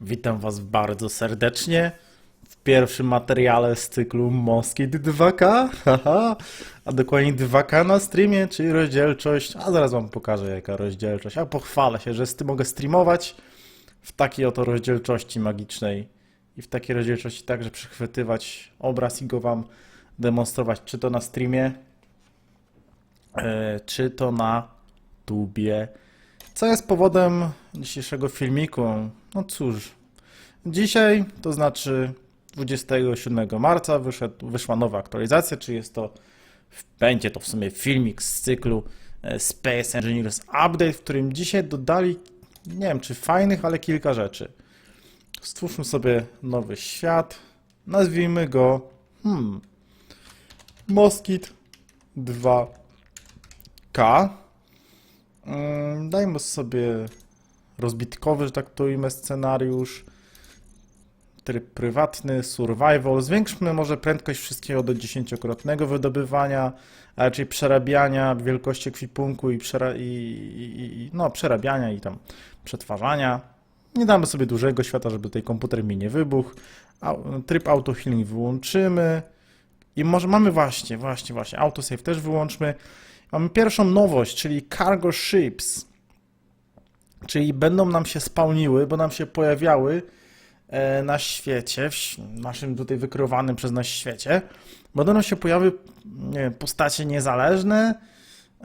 Witam Was bardzo serdecznie w pierwszym materiale z cyklu Moskit 2K, haha, a dokładnie 2K na streamie, czyli rozdzielczość, a zaraz Wam pokażę jaka rozdzielczość, a pochwalę się, że z tym mogę streamować w takiej oto rozdzielczości magicznej i w takiej rozdzielczości także przechwytywać obraz i go Wam demonstrować, czy to na streamie, e, czy to na tubie. Co jest powodem dzisiejszego filmiku? No cóż, dzisiaj, to znaczy 27 marca, wyszedł, wyszła nowa aktualizacja, czy jest to, będzie to w sumie filmik z cyklu e, Space Engineers Update, w którym dzisiaj dodali, nie wiem czy fajnych, ale kilka rzeczy. Stwórzmy sobie nowy świat, nazwijmy go, hmm, Moskit 2K. Dajmy sobie rozbitkowy, że tak to ujmę, scenariusz. Tryb prywatny, survival. Zwiększmy może prędkość wszystkiego do dziesięciokrotnego wydobywania, a raczej przerabiania wielkości ekwipunku i, przera- i, i, i no, przerabiania i tam przetwarzania. Nie damy sobie dużego świata, żeby tutaj komputer mi nie wybuchł. Tryb auto healing wyłączymy. I może mamy właśnie, właśnie, właśnie, autosave też wyłączmy. Mamy pierwszą nowość, czyli cargo ships. Czyli będą nam się spełniły, bo nam się pojawiały e, na świecie, w naszym tutaj wykreowanym przez nas świecie. Będą nam się pojawiły nie postacie niezależne,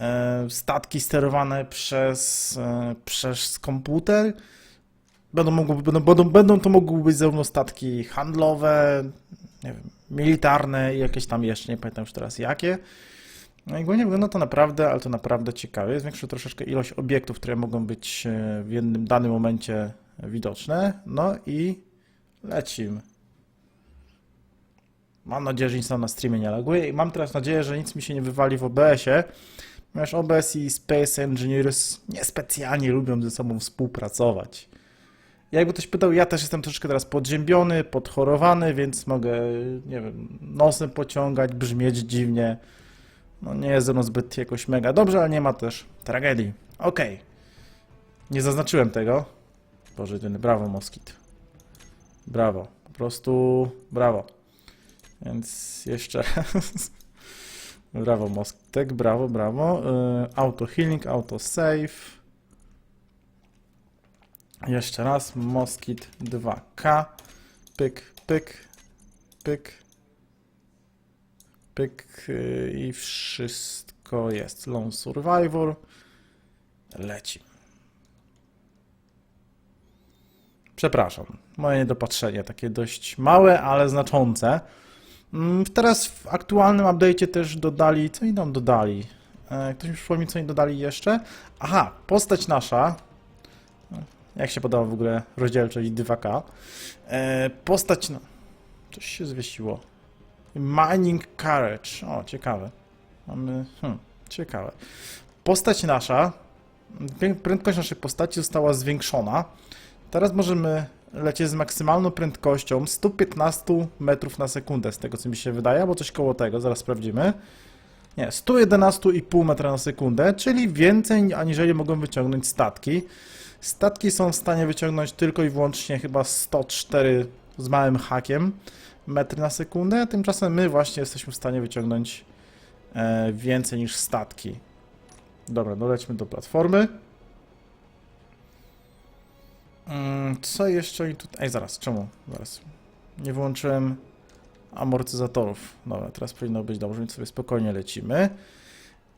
e, statki sterowane przez, e, przez komputer. Będą, mogły, będą, będą, będą to mogły być zarówno statki handlowe, wiem, militarne i jakieś tam jeszcze, nie pamiętam już teraz jakie. No i ogólnie wygląda to naprawdę, ale to naprawdę ciekawie. Zwiększy troszeczkę ilość obiektów, które mogą być e, w jednym danym momencie widoczne. No i lecimy. Mam nadzieję, że nic nam na streamie nie laguje i mam teraz nadzieję, że nic mi się nie wywali w OBS-ie, ponieważ OBS i Space Engineers niespecjalnie lubią ze sobą współpracować. Jakby ktoś pytał, ja też jestem troszeczkę teraz podziębiony, podchorowany, więc mogę, nie wiem, nosem pociągać, brzmieć dziwnie. No nie jest ze mną zbyt jakoś mega dobrze, ale nie ma też tragedii. Okej. Nie zaznaczyłem tego. Boże, jedyny, brawo Moskit. Brawo. Po prostu brawo. Więc jeszcze brawo Moskitek, brawo, brawo. Yy, auto healing, auto save. Jeszcze raz Moskit 2K. Pyk, pyk, pyk. Pyk yy, i wszystko jest. Lone Survivor. Leci. Przepraszam, moje niedopatrzenie, takie dość małe, ale znaczące. Mm, Teraz w aktualnym update'cie też dodali, co oni nam dodali? E, Ktoś mi przypomni, co oni dodali jeszcze? Aha, postać nasza, jak się podoba w ogóle rozdzielczość 2K. E, postać, no, coś się zwiesiło. Mining Carriage. O, ciekawe. Mamy. Hmm, ciekawe. Postać nasza, prędkość naszej postaci została zwiększona. Teraz możemy lecieć z maksymalną prędkością 115 metrów na sekundę, z tego co mi się wydaje, albo coś koło tego, zaraz sprawdzimy. Nie, 111,5 metra na sekundę, czyli więcej aniżeli mogą wyciągnąć statki. Statki są w stanie wyciągnąć tylko i wyłącznie chyba 104 z małym hakiem metry na sekundę, tymczasem my właśnie jesteśmy w stanie wyciągnąć e, więcej niż statki. Dobra, dolećmy do platformy. Mm, Co jeszcze oni tutaj... Ej, zaraz, czemu? Zaraz. Nie wyłączyłem amortyzatorów. Dobra, teraz powinno być dobrze, więc sobie spokojnie lecimy.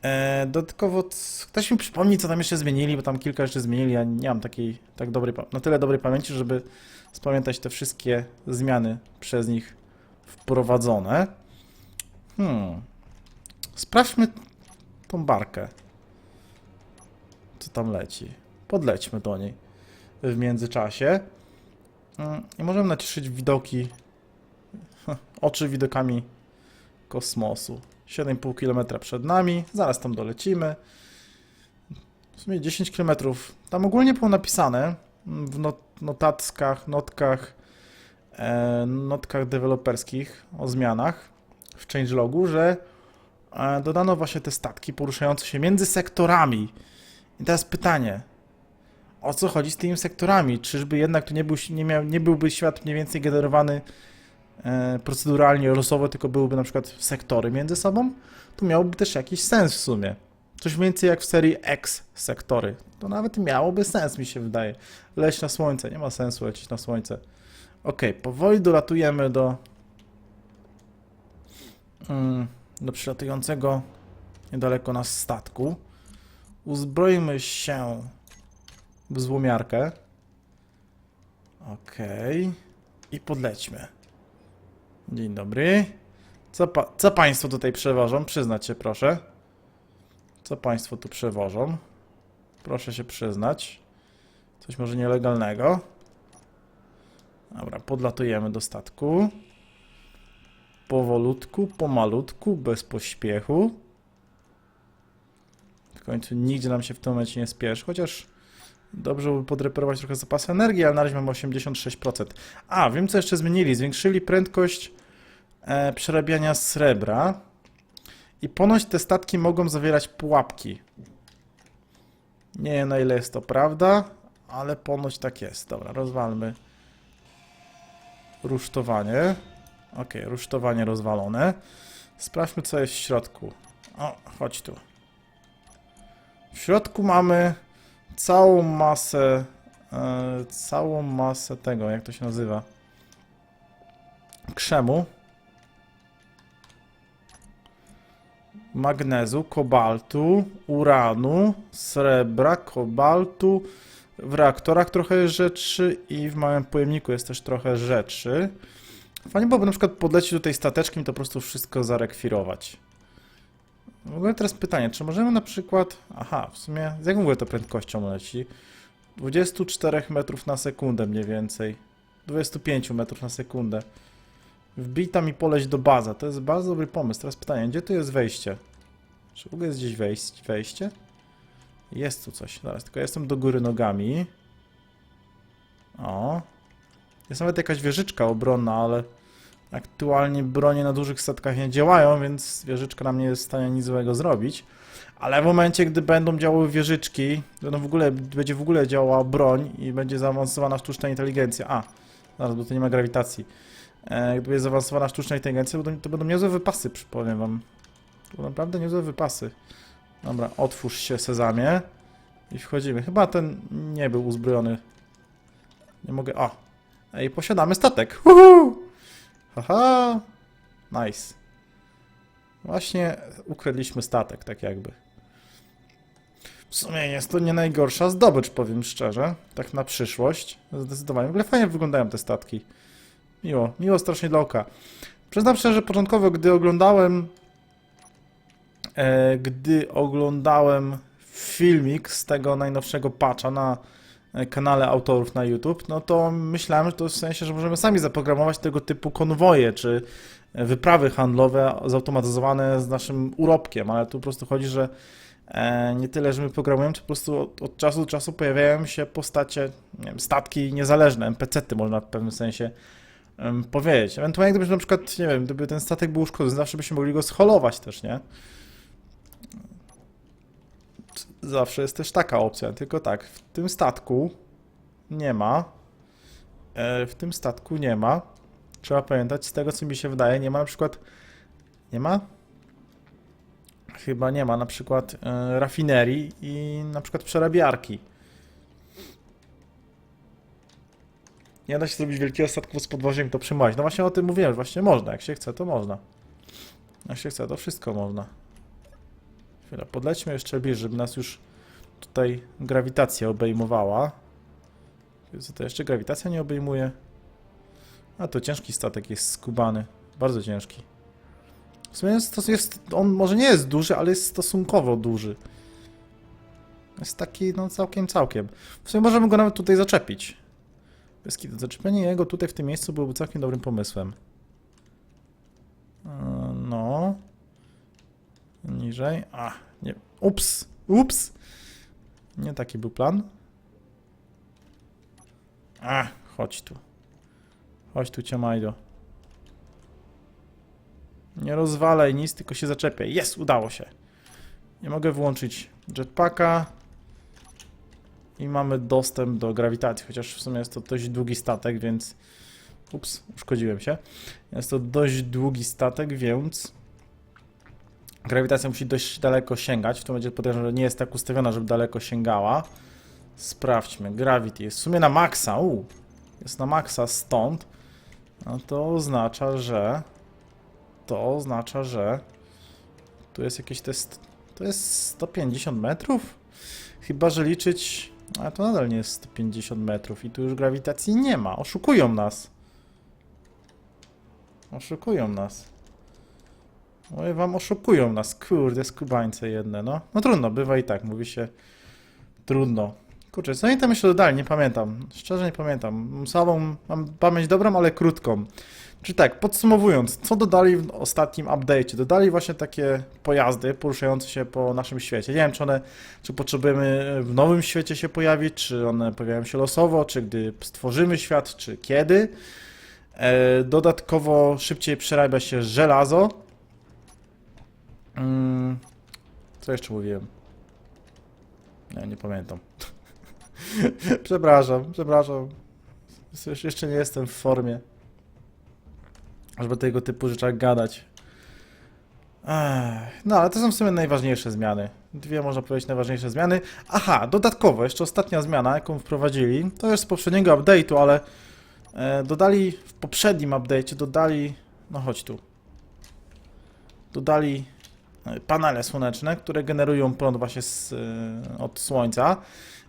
E, dodatkowo, ktoś mi przypomni, co tam jeszcze zmienili, bo tam kilka rzeczy zmienili. Ja nie mam takiej tak dobrej, na tyle dobrej pamięci, żeby spamiętać te wszystkie zmiany przez nich wprowadzone. Hmm. Sprawdźmy tą barkę. Co tam leci. Podlećmy do niej w międzyczasie. Mm, I możemy naciszyć widoki, oczy widokami kosmosu. 7,5 km przed nami, zaraz tam dolecimy. W sumie 10 km. Tam ogólnie było napisane w not notatkach, notkach, e, notkach deweloperskich o zmianach w changelogu, że e, dodano właśnie te statki poruszające się między sektorami. I teraz pytanie, o co chodzi z tymi sektorami? Czyżby jednak to nie, był, nie, miał, nie byłby świat mniej więcej generowany proceduralnie, losowo, tylko byłyby na przykład sektory między sobą? Tu miałoby też jakiś sens w sumie. Coś więcej jak w serii X sektory. To nawet miałoby sens, mi się wydaje. Leć na słońce, nie ma sensu lecieć na słońce. Okej, powoli dolatujemy do mm, do przylatującego niedaleko nas statku. Uzbrojmy się w złomiarkę. Okej. I podlećmy. Dzień dobry. Co, pa co Państwo tutaj przewożą? Przyznać się proszę. Co Państwo tu przewożą? Proszę się przyznać. Coś może nielegalnego. Dobra, podlatujemy do statku. Powolutku, pomalutku, bez pośpiechu. W końcu nigdzie nam się w tym momencie nie spieszy, chociaż dobrze by podreperować trochę zapasy energii, ale na razie mamy 86%. A, wiem co jeszcze zmienili. Zwiększyli prędkość e, przerabiania srebra i ponoć te statki mogą zawierać pułapki. Nie wiem na ile jest to prawda, ale ponoć tak jest. Dobra, rozwalmy rusztowanie. Ok, rusztowanie rozwalone. Sprawdźmy, co jest w środku. O, chodź tu. W środku mamy całą masę, e, całą masę tego, jak to się nazywa? Krzemu. Magnezu, kobaltu, uranu, srebra, kobaltu. W reaktorach trochę rzeczy i w małym pojemniku jest też trochę rzeczy. Fajnie byłoby na przykład podlecieć tutaj stateczkiem i to po prostu wszystko zarekwirować. W ogóle teraz pytanie, czy możemy na przykład... Aha, w sumie z jaką w ogóle to prędkością leci? 24 metrów na sekundę mniej więcej. 25 metrów na sekundę. Wbij tam i poleć do baza. To jest bardzo dobry pomysł. Teraz pytanie, gdzie tu jest wejście? Czy w ogóle jest gdzieś wejść, wejście? Jest tu coś. Zaraz, tylko jestem do góry nogami. O, jest nawet jakaś wieżyczka obronna, ale aktualnie bronie na dużych statkach nie działają, więc wieżyczka nam nie jest w stanie nic złego zrobić. Ale w momencie, gdy będą działały wieżyczki, będą w ogóle, będzie w ogóle działała broń i będzie zaawansowana sztuczna inteligencja. A, zaraz, bo tu nie ma grawitacji. E, gdy będzie zaawansowana sztuczna inteligencja, to to będą niezłe wypasy, przypowiem wam. To naprawdę niezłe wypasy. Dobra, otwórz się sezamie i wchodzimy. Chyba ten nie był uzbrojony. Nie mogę... O, Ej, posiadamy statek. Uhu! Haha! Nice. Właśnie ukradliśmy statek, tak jakby. W sumie jest to nie najgorsza zdobycz, powiem szczerze. Tak na przyszłość. Zdecydowanie. W ogóle fajnie wyglądają te statki. Miło, miło strasznie dla oka. Przyznam szczerze, początkowo, gdy oglądałem e, gdy oglądałem filmik z tego najnowszego patcha na kanale autorów na YouTube, no to myślałem, że to w sensie, że możemy sami zaprogramować tego typu konwoje, czy wyprawy handlowe zautomatyzowane z naszym urobkiem, ale tu po prostu chodzi, że e, nie tyle, że my programujemy, to po prostu od, od czasu do czasu pojawiają się postacie, nie wiem, statki niezależne, NPC-ty można w pewnym sensie powiedzieć. Ewentualnie gdybyśmy na przykład, nie wiem, gdyby ten statek był uszkodzony, zawsze byśmy mogli go scholować też, nie? Zawsze jest też taka opcja, tylko tak, w tym statku nie ma. E, w tym statku nie ma. Trzeba pamiętać, z tego co mi się wydaje, nie ma na przykład. Nie ma? Chyba nie ma na przykład e, rafinerii i na przykład przerabiarki. Nie da się zrobić wielkiego statku z podwoziem, to przyjmować. No właśnie o tym mówiłem, właśnie można, jak się chce, to można. Jak się chce, to wszystko można. Chwila, podlećmy jeszcze bliżej, żeby nas już tutaj grawitacja obejmowała. Co to jeszcze grawitacja nie obejmuje? A to ciężki statek jest skubany. Bardzo ciężki. W sumie jest, jest, on może nie jest duży, ale jest stosunkowo duży. Jest taki, no całkiem, całkiem. W sumie możemy go nawet tutaj zaczepić. Bez zaczepienie jego tutaj w tym miejscu byłoby całkiem dobrym pomysłem. E, No. Niżej. A, nie. Ups. Ups. Nie taki był plan. A, chodź tu. Chodź tu, Ciamajdo. Nie rozwalaj nic, tylko się zaczepiaj. Jest, udało się. Nie mogę włączyć jetpacka. i mamy dostęp do grawitacji, chociaż w sumie jest to dość długi statek, więc... Ups, uszkodziłem się. Jest to dość długi statek, więc... Grawitacja musi dość daleko sięgać. W tym momencie podejrzewam, że nie jest tak ustawiona, żeby daleko sięgała. Sprawdźmy. Gravity jest w sumie na maksa. U, jest na maksa stąd. No to oznacza, że... To oznacza, że... Tu jest jakieś test... To jest 150 metrów? Chyba, że liczyć... Ale to nadal nie jest 150 metrów i tu już grawitacji nie ma. Oszukują nas. Oszukują nas. Oj, wam oszukują nas. Kurde, skubańce jedne, no. No trudno, bywa i tak, mówi się. Trudno. Kurczę, co oni tam jeszcze dodali? Nie pamiętam. Szczerze nie pamiętam. Samą mam pamięć dobrą, ale krótką. Czyli tak, podsumowując, co dodali w ostatnim update'cie? Dodali właśnie takie pojazdy poruszające się po naszym świecie. Nie wiem, czy one, czy potrzebujemy w nowym świecie się pojawić, czy one pojawiają się losowo, czy gdy stworzymy świat, czy kiedy. E, dodatkowo szybciej przerabia się żelazo. Mm, co jeszcze mówiłem? Nie, nie pamiętam. przepraszam, przepraszam. Jeszcze- nie jestem w formie. Żeby tego typu rzeczach gadać. No, ale to są w sumie najważniejsze zmiany. Dwie, można powiedzieć, najważniejsze zmiany. Aha, dodatkowo, jeszcze ostatnia zmiana, jaką wprowadzili, to jest z poprzedniego update'u, ale e, dodali w poprzednim update'cie, dodali, no chodź tu, dodali panele słoneczne, które generują prąd właśnie z, e, od słońca.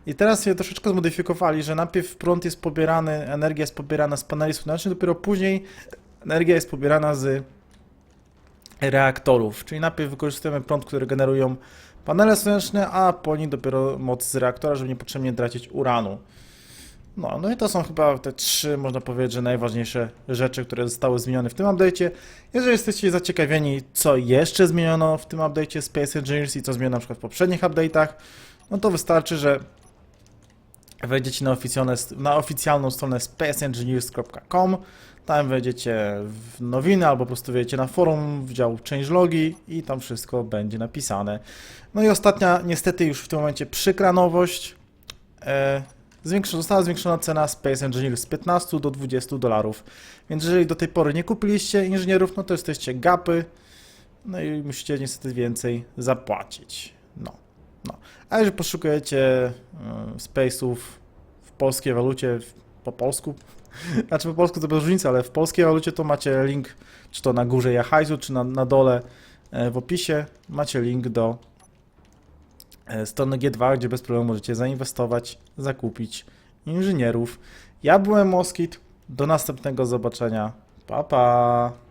I teraz je troszeczkę zmodyfikowali, że najpierw prąd jest pobierany, energia jest pobierana z paneli słonecznych, dopiero później energia jest pobierana z reaktorów. Czyli najpierw wykorzystujemy prąd, który generują panele słoneczne, a po nim dopiero moc z reaktora, żeby niepotrzebnie tracić uranu. No, no i to są chyba te trzy, można powiedzieć, że najważniejsze rzeczy, które zostały zmienione w tym update'cie. Jeżeli jesteście zaciekawieni, co jeszcze zmieniono w tym update'cie Space Engineers i co zmieniono na przykład w poprzednich update'ach, no to wystarczy, że wejdziecie na, na oficjalną stronę spaceengineers.com, tam wejdziecie w nowiny albo po prostu wejdziecie na forum, w dział changelogi i tam wszystko będzie napisane. No i ostatnia, niestety już w tym momencie przykra nowość. Została zwiększona cena Space Engineers z 15 do 20 dolarów. Więc jeżeli do tej pory nie kupiliście inżynierów, no to jesteście gapy. No i musicie niestety więcej zapłacić. No, no. A jeżeli poszukujecie y, space'ów w polskiej walucie, po polsku, znaczy po polsku to bez różnicy, ale w polskiej walucie to macie link, czy to na górze Jachajzu, czy na, na dole e, w opisie, macie link do strony G2, gdzie bez problemu możecie zainwestować, zakupić inżynierów. Ja byłem Moskit, do następnego zobaczenia. Pa, pa!